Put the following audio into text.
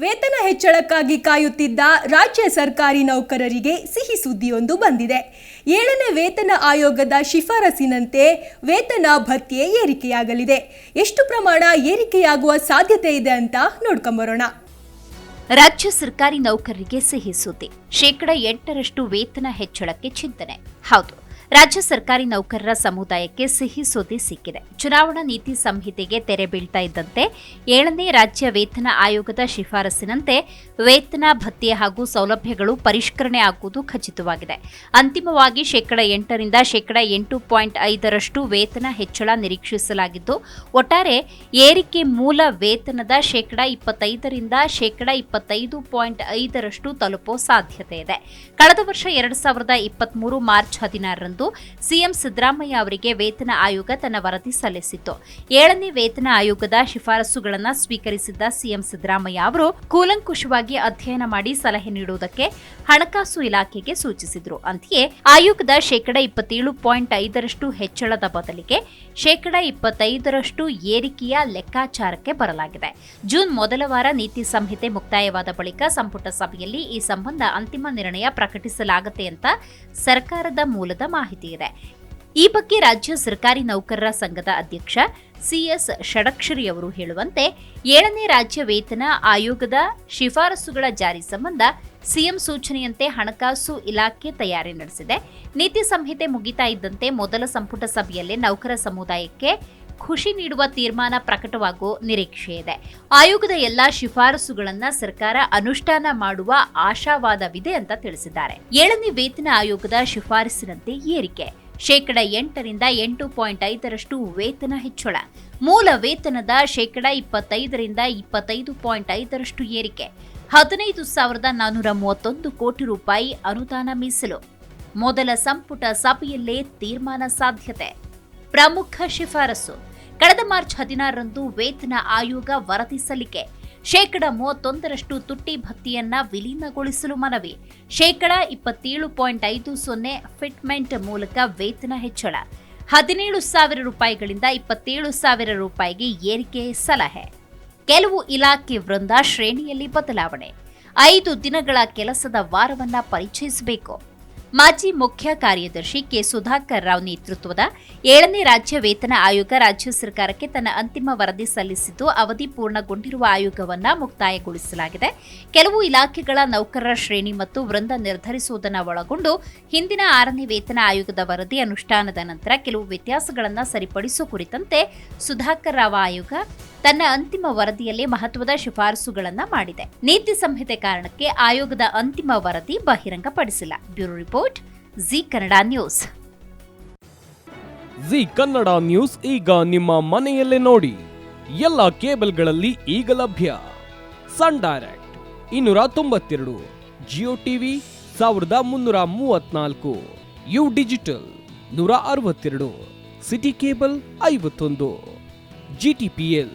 ವೇತನ ಹೆಚ್ಚಳಕ್ಕಾಗಿ ಕಾಯುತ್ತಿದ್ದ ರಾಜ್ಯ ಸರ್ಕಾರಿ ನೌಕರರಿಗೆ ಸಿಹಿ ಸುದ್ದಿಯೊಂದು ಬಂದಿದೆ. ಏಳನೇ ವೇತನ ಆಯೋಗದ ಶಿಫಾರಸಿನಂತೆ ವೇತನ ಭತ್ಯೆ ಏರಿಕೆಯಾಗಲಿದೆ. ಎಷ್ಟು ಪ್ರಮಾಣ ಏರಿಕೆಯಾಗುವ ಸಾಧ್ಯತೆ ಇದೆ ಅಂತ ನೋಡ್ಕೊಂಬರೋಣ. ರಾಜ್ಯ ಸರ್ಕಾರಿ ನೌಕರರಿಗೆ ಸಿಹಿ ಸುದ್ದಿ. ಶೇಕಡ ಎಂಟರಷ್ಟು ವೇತನ ಹೆಚ್ಚಳಕ್ಕೆ ಚಿಂತನೆ. ಹೌದು. ರಾಜ್ಯ ಸರ್ಕಾರಿ ನೌಕರರ ಸಮುದಾಯಕ್ಕೆ ಸಿಹಿ ಸುದ್ದಿ ಸಿಕ್ಕಿದೆ. ಚುನಾವಣಾ ನೀತಿ ಸಂಹಿತೆಗೆ ತೆರೆ ಬೀಳ್ತಾ ಇದ್ದಂತೆ ಏಳನೇ ರಾಜ್ಯ ವೇತನ ಆಯೋಗದ ಶಿಫಾರಸಿನಂತೆ ವೇತನ ಭತ್ಯೆ ಹಾಗೂ ಸೌಲಭ್ಯಗಳು ಪರಿಷ್ಕರಣೆ ಆಗುವುದು ಖಚಿತವಾಗಿದೆ. ಅಂತಿಮವಾಗಿ ಶೇಕಡ ಎಂಟರಿಂದ ಶೇಕಡ ಎಂಟು ಪಾಯಿಂಟ್ ಐದರಷ್ಟು ವೇತನ ಹೆಚ್ಚಳ ನಿರೀಕ್ಷಿಸಲಾಗಿದ್ದು, ಒಟ್ಟಾರೆ ಏರಿಕೆ ಮೂಲ ವೇತನದ ಶೇಕಡ ಇಪ್ಪತ್ತೈದರಿಂದ ಶೇಕಡ ಇಪ್ಪತ್ತೈದು ಪಾಯಿಂಟ್ ಐದರಷ್ಟು ತಲುಪೋ ಸಾಧ್ಯತೆ ಇದೆ. ಕಳೆದ ವರ್ಷ ಎರಡು ಸಾವಿರದ ಇಪ್ಪತ್ಮೂರು ಮಾರ್ಚ್ ಹದಿನಾರರಂದು ಸಿಎಂ ಸಿದ್ದರಾಮಯ್ಯ ಅವರಿಗೆ ವೇತನ ಆಯೋಗ ತನ್ನ ವರದಿ ಸಲ್ಲಿಸಿತ್ತು. ಏಳನೇ ವೇತನ ಆಯೋಗದ ಶಿಫಾರಸುಗಳನ್ನು ಸ್ವೀಕರಿಸಿದ್ದ ಸಿಎಂ ಸಿದ್ದರಾಮಯ್ಯ ಅವರು ಕೂಲಂಕುಷವಾಗಿ ಅಧ್ಯಯನ ಮಾಡಿ ಸಲಹೆ ನೀಡುವುದಕ್ಕೆ ಹಣಕಾಸು ಇಲಾಖೆಗೆ ಸೂಚಿಸಿದರು. ಅಂತೆಯೇ ಆಯೋಗದ ಶೇಕಡ ಇಪ್ಪತ್ತೇಳು ಪಾಯಿಂಟ್ ಐದರಷ್ಟು ಹೆಚ್ಚಳದ ಬದಲಿಗೆ ಶೇಕಡ ಇಪ್ಪತ್ತೈದರಷ್ಟು ಏರಿಕೆಯ ಲೆಕ್ಕಾಚಾರಕ್ಕೆ ಬರಲಾಗಿದೆ. ಜೂನ್ ಮೊದಲ ವಾರ ನೀತಿ ಸಂಹಿತೆ ಮುಕ್ತಾಯವಾದ ಬಳಿಕ ಸಂಪುಟ ಸಭೆಯಲ್ಲಿ ಈ ಸಂಬಂಧ ಅಂತಿಮ ನಿರ್ಣಯ ಪ್ರಕಟಿಸಲಾಗುತ್ತೆ ಅಂತ ಸರ್ಕಾರದ ಮೂಲದ ಮಾಹಿತಿ ಇದೆ ಈ ಬಗ್ಗೆ ರಾಜ್ಯ ಸರ್ಕಾರಿ ನೌಕರರ ಸಂಘದ ಅಧ್ಯಕ್ಷ ಸಿಎಸ್ ಷಡಕ್ಷರಿ ಅವರು ಹೇಳುವಂತೆ ಏಳನೇ ರಾಜ್ಯ ವೇತನ ಆಯೋಗದ ಶಿಫಾರಸುಗಳ ಜಾರಿ ಸಂಬಂಧ ಸಿಎಂ ಸೂಚನೆಯಂತೆ ಹಣಕಾಸು ಇಲಾಖೆ ತಯಾರಿ ನಡೆಸಿದೆ. ನೀತಿ ಸಂಹಿತೆ ಮುಗಿತಾ ಇದ್ದಂತೆ ಮೊದಲ ಸಂಪುಟ ಸಭೆಯಲ್ಲೇ ನೌಕರ ಸಮುದಾಯಕ್ಕೆ ಖುಷಿ ನೀಡುವ ತೀರ್ಮಾನ ಪ್ರಕಟವಾಗುವ ನಿರೀಕ್ಷೆ ಇದೆ. ಆಯೋಗದ ಎಲ್ಲ ಶಿಫಾರಸುಗಳನ್ನು ಸರ್ಕಾರ ಅನುಷ್ಠಾನ ಮಾಡುವ ಆಶಾವಾದವಿದೆ ಅಂತ ತಿಳಿಸಿದ್ದಾರೆ. ಏಳನೇ ವೇತನ ಆಯೋಗದ ಶಿಫಾರಸಿನಂತೆ ಏರಿಕೆ. ಶೇಕಡ ಎಂಟರಿಂದ ಎಂಟು ಪಾಯಿಂಟ್ ಐದರಷ್ಟು ವೇತನ ಹೆಚ್ಚಳ. ಮೂಲ ವೇತನದ ಶೇಕಡ ಇಪ್ಪತ್ತೈದರಿಂದ ಇಪ್ಪತ್ತೈದು ಪಾಯಿಂಟ್ ಐದರಷ್ಟು ಏರಿಕೆ. ಹದಿನೈದು ಸಾವಿರದ ನಾನ್ನೂರ ಮೂವತ್ತೊಂದು ಕೋಟಿ ರೂಪಾಯಿ ಅನುದಾನ ಮೀಸಲು. ಮೊದಲ ಸಂಪುಟ ಸಭೆಯಲ್ಲೇ ತೀರ್ಮಾನ ಸಾಧ್ಯತೆ. ಪ್ರಮುಖ ಶಿಫಾರಸು. ಕಳೆದ ಮಾರ್ಚ್ ಹದಿನಾರರಂದು ವೇತನ ಆಯೋಗ ವರದಿ ಸಲ್ಲಿಕೆ. ಶೇಕಡ ಮೂವತ್ತೊಂದರಷ್ಟು ತುಟ್ಟಿ ಭತ್ತಿಯನ್ನ ವಿಲೀನಗೊಳಿಸಲು ಮನವಿ. ಶೇಕಡ ಇಪ್ಪತ್ತೇಳು ಪಾಯಿಂಟ್ ಐದು ಸೊನ್ನೆ ಫಿಟ್ಮೆಂಟ್ ಮೂಲಕ ವೇತನ ಹೆಚ್ಚಳ. ಹದಿನೇಳು ಸಾವಿರ ರೂಪಾಯಿಗಳಿಂದ ಇಪ್ಪತ್ತೇಳು ಸಾವಿರ ರೂಪಾಯಿಗೆ ಏರಿಕೆ ಸಲಹೆ. ಕೆಲವು ಇಲಾಖೆ ವೃಂದ ಶ್ರೇಣಿಯಲ್ಲಿ ಬದಲಾವಣೆ. ಐದು ದಿನಗಳ ಕೆಲಸದ ವಾರವನ್ನ ಪರಿಚಯಿಸಬೇಕು. ಮಾಜಿ ಮುಖ್ಯ ಕಾರ್ಯದರ್ಶಿ ಕೆ. ಸುಧಾಕರ್ ರಾವ್ ನೇತೃತ್ವದ ಏಳನೇ ರಾಜ್ಯ ವೇತನ ಆಯೋಗ ರಾಜ್ಯ ಸರ್ಕಾರಕ್ಕೆ ತನ್ನ ಅಂತಿಮ ವರದಿ ಸಲ್ಲಿಸಿದ್ದು, ಅವಧಿ ಪೂರ್ಣಗೊಂಡಿರುವ ಆಯೋಗವನ್ನು ಮುಕ್ತಾಯಗೊಳಿಸಲಾಗಿದೆ. ಕೆಲವು ಇಲಾಖೆಗಳ ನೌಕರರ ಶ್ರೇಣಿ ಮತ್ತು ವೃಂದ ನಿರ್ಧರಿಸುವುದನ್ನು ಒಳಗೊಂಡು ಹಿಂದಿನ ಆರನೇ ವೇತನ ಆಯೋಗದ ವರದಿ ಅನುಷ್ಠಾನದ ನಂತರ ಕೆಲವು ವ್ಯತ್ಯಾಸಗಳನ್ನು ಸರಿಪಡಿಸುವ ಕುರಿತಂತೆ ಸುಧಾಕರ್ ರಾವ್ ಆಯೋಗ ತನ್ನ ಅಂತಿಮ ವರದಿಯಲ್ಲಿ ಮಹತ್ವದ ಶಿಫಾರಸುಗಳನ್ನು ಮಾಡಿದೆ. ನೀತಿ ಸಂಹಿತೆ ಕಾರಣಕ್ಕೆ ಆಯೋಗದ ಅಂತಿಮ ವರದಿ ಬಹಿರಂಗಪಡಿಸಿಲ್ಲ. Bureau report, Zee Kannada news. Zee Kannada news ಈಗ ನಿಮ್ಮ ಮನೆಯಲ್ಲೇ ನೋಡಿ. ಎಲ್ಲ ಕೇಬಲ್ಗಳಲ್ಲಿ ಈಗ ಲಭ್ಯ. ಸನ್ ಡೈರೆಕ್ಟ್, ಇನ್ನೂರ ತೊಂಬತ್ತೆರಡು, ಜಿಯೋ ಟಿವಿ, ಸಾವಿರದ ಮುನ್ನೂರ ಮೂವತ್ನಾಲ್ಕು, ಯು ಡಿಜಿಟಲ್, ನೂರ ಅರವತ್ತೆರಡು, ಸಿಟಿ ಕೇಬಲ್ ಐವತ್ತೊಂದು, ಜಿ ಟಿ ಪಿ ಎಲ್.